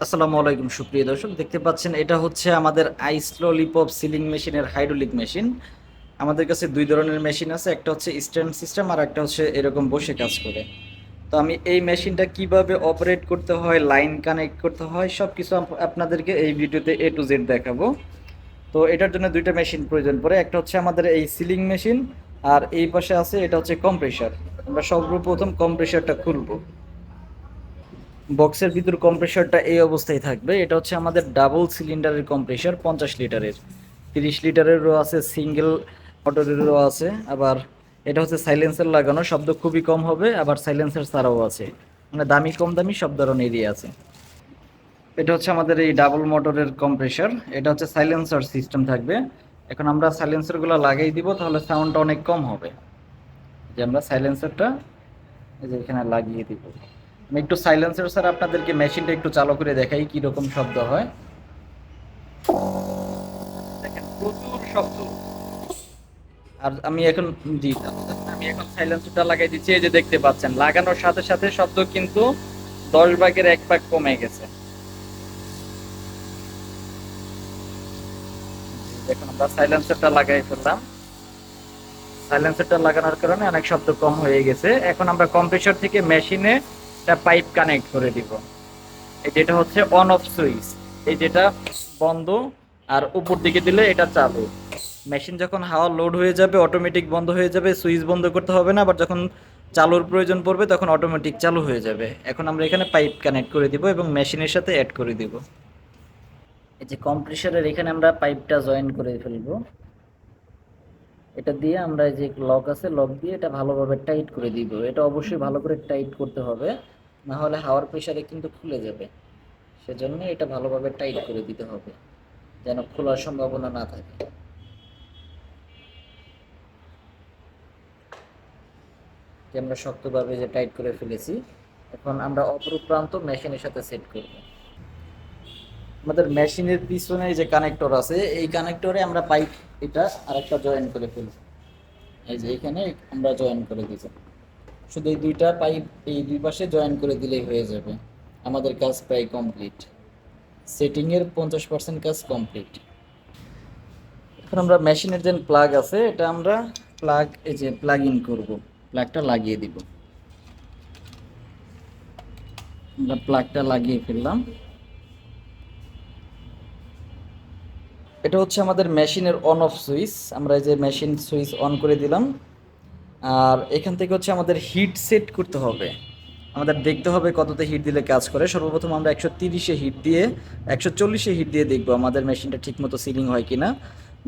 আসসালামু আলাইকুম, সুপ্রিয় দর্শক। দেখতে পাচ্ছেন, এটা হচ্ছে আমাদের আইস ললিপপ সিলিং মেশিনের হাইড্রোলিক মেশিন। আমাদের কাছে দুই ধরনের মেশিন আছে, একটা হচ্ছে স্ট্যান্ড সিস্টেম আর একটা হচ্ছে এরকম বসে কাজ করে। তো আমি এই মেশিনটা কীভাবে অপারেট করতে হয়, লাইন কানেক্ট করতে হয় সব কিছু আপ- আপনাদেরকে এই ভিডিওতে এ টু জেড দেখাবো। তো এটার জন্য দুইটা মেশিন প্রয়োজন পড়ে, একটা হচ্ছে আমাদের এই সিলিং মেশিন আর এই পাশে আছে, এটা হচ্ছে কম্প্রেসার। আমরা সর্বপ্রথম কম্প্রেসারটা খুলবো। বক্সের ভিতর কম্প্রেসারটা এই অবস্থায় থাকবে। এটা হচ্ছে আমাদের ডাবল সিলিন্ডারের কম্প্রেসার পঞ্চাশ লিটারের। তিরিশ লিটারেরও আছে সিঙ্গেল মোটরেরও আছে। আবার এটা হচ্ছে সাইলেন্সার লাগানো, শব্দ খুবই কম হবে, আবার সাইলেন্সার ছাড়াও আছে। মানে দামি, কম দামি, সব ধরনেরই আছে। এটা হচ্ছে আমাদের এই ডাবল মোটরের কম্প্রেসার এটা হচ্ছে সাইলেন্সার সিস্টেম থাকবে। এখন আমরা সাইলেন্সারগুলো লাগাই দিব, তাহলে সাউন্ডটা অনেক কম হবে। যে আমরা সাইলেন্সারটা এখানে লাগিয়ে দিব। আমি একটু সাইলেন্সার স্যার আপনাদেরকে মেশিনটা একটু চালু করে দেখাই কি রকম শব্দ হয়। দেখেন, প্রচুর শব্দ। আর আমি এখন, জি, আমি এখন সাইলেন্সারটা লাগাই দিচ্ছি, এই যে দেখতে পাচ্ছেন, লাগানোর সাথে সাথে শব্দ কিন্তু দশ ভাগের এক ভাগ কমে গেছে। দেখুন, আমরা সাইলেন্সারটা লাগাই ফেললাম। সাইলেন্সারটা লাগানোর কারণে অনেক শব্দ কম হয়ে গেছে। এখন আমরা কম্প্রেসর থেকে মেশিনে একটা পাইপ কানেক্ট করে দিব। এই যেটা হচ্ছে অন অফ সুইচ এই যেটা বন্ধ আর উপর দিকে দিলে এটা চালু। মেশিন যখন হাওয়া লোড হয়ে যাবে অটোমেটিক বন্ধ হয়ে যাবে সুইচ বন্ধ করতে হবে না, আবার যখন চালুর প্রয়োজন পড়বে, তখন অটোমেটিক চালু হয়ে যাবে। এখন আমরা এখানে পাইপ কানেক্ট করে দিব এবং মেশিনের সাথে অ্যাড করে দিব। এই যে কম্প্রেসারের এখানে আমরা পাইপটা জয়েন করে ফেলব। এটা দিয়ে আমরা এই যে লক আছে লক দিয়ে এটা ভালোভাবে টাইট করে দিব। এটা অবশ্যই ভালো করে টাইট করতে হবে। না হলে হাওয়ার প্রেসারে কিন্তু খুলে যাবে। সেজন্য এটা ভালোভাবে টাইট করে দিতে হবে, যেন খোলার সম্ভাবনা না থাকে। আমরা শক্তভাবে যে টাইট করে ফেলেছি, এখন আমরা অপর প্রান্ত মেশিনের সাথে সেট করব। আমাদের মেশিনের পিছনে যে কানেক্টর আছে, এই কানেক্টরে আমরা পাইপ এটা আরেকটা জয়েন করে ফেলব। এই যে এখানে আমরা জয়েন করে দিব শুধু এই দুইটা পাইপ এই দুই পাশে জয়েন করে দিলেই হয়ে যাবে। আমাদের কাজ প্রায় কমপ্লিট সেটিংয়ের পঞ্চাশ পার্সেন্ট কাজ কমপ্লিট এখন আমরা মেশিনের যে প্লাগ আছে, এটা আমরা প্লাগ এই যে প্লাগ ইন করব। প্লাগটা লাগিয়ে দিব। আমরা প্লাগটা লাগিয়ে ফেললাম। এটা হচ্ছে আমাদের মেশিনের অন অফ সুইচ আমরা এই যে মেশিন সুইচ অন করে দিলাম। আর এখান থেকে হচ্ছে আমাদের হিট সেট করতে হবে। আমাদের দেখতে হবে কততে হিট দিলে কাজ করে। সর্বপ্রথম আমরা একশো তিরিশে হিট দিয়ে, একশো চল্লিশে হিট দিয়ে দেখব আমাদের মেশিনটা ঠিকমতো সিলিং হয় কিনা।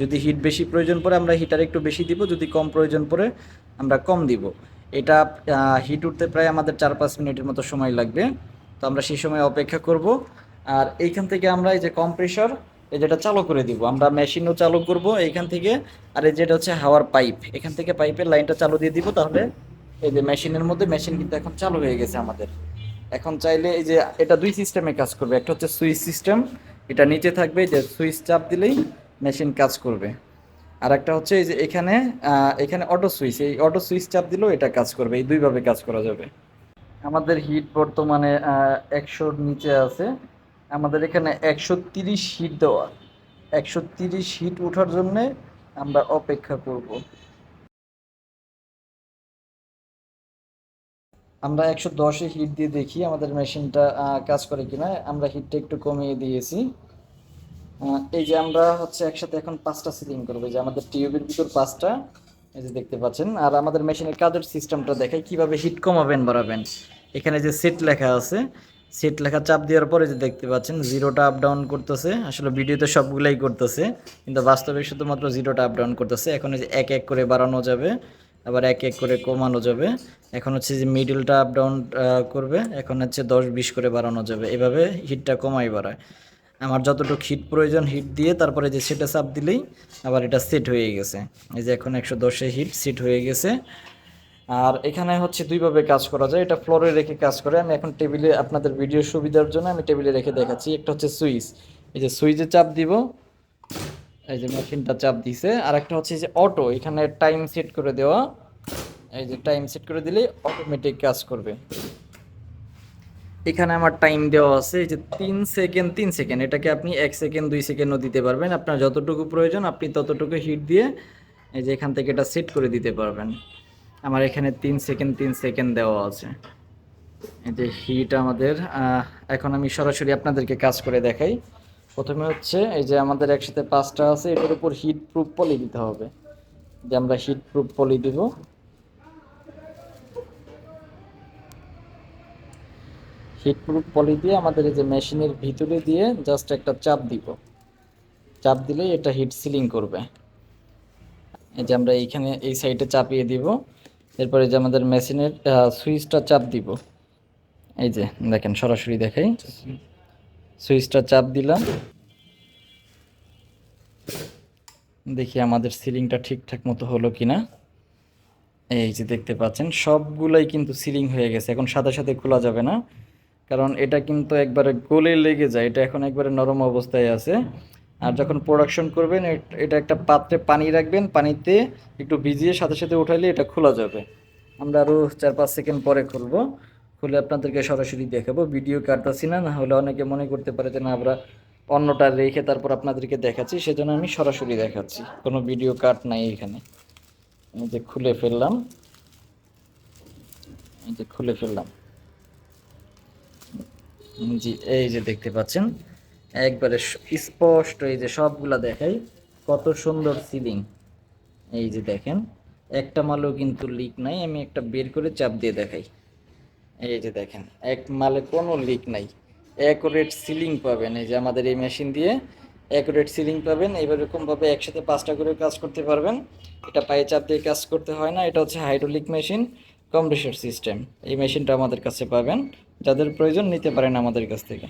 যদি হিট বেশি প্রয়োজন পড়ে, আমরা হিটার একটু বেশি দিব। যদি কম প্রয়োজন পড়ে, আমরা কম দিব। এটা হিট উঠতে প্রায় আমাদের চার পাঁচ মিনিটের মতো সময় লাগবে। তো আমরা সেই সময় অপেক্ষা করব। আর এইখান থেকে আমরা এই যে কম্প্রেসর এই যেটা চালু করে দিব, আমরা মেশিনও চালু করব এইখান থেকে, আর এই যেটা হচ্ছে হাওয়ার পাইপ, এখান থেকে পাইপের লাইনটা চালু দিয়ে দিব তাহলে এই যে মেশিনের মধ্যে মেশিন কিন্তু এখন চালু হয়ে গেছে আমাদের। এখন চাইলে এই যে এটা দুই সিস্টেমে কাজ করবে, একটা হচ্ছে সুইচ সিস্টেম, এটা নিচে থাকবে, যে সুইচ চাপ দিলেই মেশিন কাজ করবে। আর একটা হচ্ছে এই যে এখানে এখানে অটো সুইচ, এই অটো সুইচ চাপ দিলেও এটা কাজ করবে, এই দুইভাবে কাজ করা যাবে। আমাদের হিট বর্তমানে একশোর নিচে আছে আমাদের এখানে একশো তিরিশ হিট দেওয়া। একশো তিরিশ হিট ওঠার জন্যে আমরা অপেক্ষা করব। আমরা একশো দশে হিট দিয়ে দেখি আমাদের মেশিনটা কাজ করে কিনা। আমরা হিটটা একটু কমিয়ে দিয়েছি। এই যে আমরা হচ্ছে একসাথে এখন পাঁচটা সিলিং করব। যে আমাদের টিউবের ভিতর পাঁচটা, এই যে দেখতে পাচ্ছেন। আর আমাদের মেশিনের কাজের সিস্টেমটা দেখাই কীভাবে হিট কমাবেন, বাড়াবেন। এখানে যে সেট লেখা আছে সেট লেখা চাপ দেওয়ার পরে যে দেখতে পাচ্ছেন জিরোটা আপ ডাউন করতেছে। আসলে ভিডিওতে সবগুলাই করতেছে, কিন্তু বাস্তবে শুধুমাত্র জিরোটা আপ ডাউন করতেছে। এখন যে এক এক করে বাড়ানো যাবে, আবার এক এক করে কমানো যাবে। এখন হচ্ছে যে মিডলটা আপ ডাউন করবে, এখন হচ্ছে দশ বিশ করে বাড়ানো যাবে। এভাবে হিটটা কমাই বাড়ায়। আমার যতটুকু হিট প্রয়োজন, হিট দিয়ে তারপরে যে সেটা চাপ দিলেই আবার এটা সেট হয়ে গেছে। এই যে এখন একশো দশে হিট সেট হয়ে গেছে। আর এখানে হচ্ছে দুইভাবে কাজ করা যায়। এটা ফ্লোরে রেখে কাজ করে। আমি এখন টেবিলে আপনাদের ভিডিও সুবিধার জন্য আমি টেবিলে রেখে দেখাচ্ছি। একটা হচ্ছে সুইচ। এই যে সুইচে চাপ দিব। এই যে মেশিনটা চাপ দিছে। আর একটা হচ্ছে যে অটো এখানে টাইম সেট করে দেওয়া। এই যে টাইম সেট করে দিলেই অটোমেটিক কাজ করবে। এখানে আমার টাইম দেওয়া আছে। এই যে তিন সেকেন্ড তিন সেকেন্ড এটাকে আপনি এক সেকেন্ড দুই সেকেন্ডও দিতে পারবেন। আপনার যতটুকু প্রয়োজন, আপনি ততটুকু হিট দিয়ে এই যে এখান থেকে এটা সেট করে দিতে পারবেন। আমার এখানে তিন সেকেন্ড তিন সেকেন্ড দেওয়া আছে। এই যে হিট আমাদের এখন আমি সরাসরি আপনাদেরকে কাজ করে দেখাই। প্রথমে হচ্ছে এই যে আমাদের একসাথে পাঁচটা আছে, এটার উপর হিট প্রুফ পলি দিতে হবে। যে আমরা হিট প্রুফ পলি দিব। হিট প্রুফ পলি দিয়ে আমাদের এই যে মেশিনের ভিতরে দিয়ে জাস্ট একটা চাপ দিব। চাপ দিলে এটা হিট সিলিং করবে। এই যে আমরা এইখানে, এই সাইডে চাপিয়ে দিব। এরপরে যে আমাদের মেশিনের সুইচটা চাপ দিব। এই যে, দেখেন, সরাসরি দেখাই। সুইচটা চাপ দিলাম। দেখি আমাদের সিলিংটা ঠিকঠাক মতো হলো কিনা। এই যে দেখতে পাচ্ছেন, সবগুলাই কিন্তু সিলিং হয়ে গেছে। এখন সাথে সাথে খোলা যাবে না। কারণ এটা কিন্তু একবারে গোলে লেগে যায়। এটা এখন একবারে নরম অবস্থায় আছে। আর যখন প্রোডাকশন করবেন এট- একটা পাত্রে পানি রাখবেন, পানিতে একটু ভিজিয়ে সাথে সাথে উঠাইলে এটা খোলা যাবে। আমরা আরও চার পাঁচ সেকেন্ড পরে খুলবো। খুলে আপনাদেরকে সরাসরি দেখাবো। ভিডিও কাটতাছি না না হলে অনেকে মনে করতে পারে যে না, আমরা অন্যটা রেখে তারপর আপনাদেরকে দেখাচ্ছি, সেজন্য আমি সরাসরি দেখাচ্ছি। কোনো ভিডিও কাট নাই এখানে। এই যে খুলে ফেললাম। এই যে খুলে ফেললাম। জি, এই যে দেখতে পাচ্ছেন। একবারে স্পষ্ট এই যে সবগুলা দেখাই, কত সুন্দর সিলিং এই যে দেখেন, একটা মালও কিন্তু লিক নাই, আমি একটা বের করে চাপ দিয়ে দেখাই। এই যে দেখেন, এক মালে কোনো লিক নাই। অ্যাকুরেট সিলিং পাবেন, এই যে আমাদের এই মেশিন দিয়ে অ্যাকুরেট সিলিং পাবেন। এইবার এরকমভাবে একসাথে পাঁচটা করে কাজ করতে পারবেন। এটা পায়ে চাপ দিয়ে কাজ করতে হয় না, এটা হচ্ছে হাইড্রোলিক মেশিন কম্প্রেসর সিস্টেম এই মেশিনটা আমাদের কাছে পাবেন। যাদের প্রয়োজন নিতে পারেন আমাদের কাছ থেকে।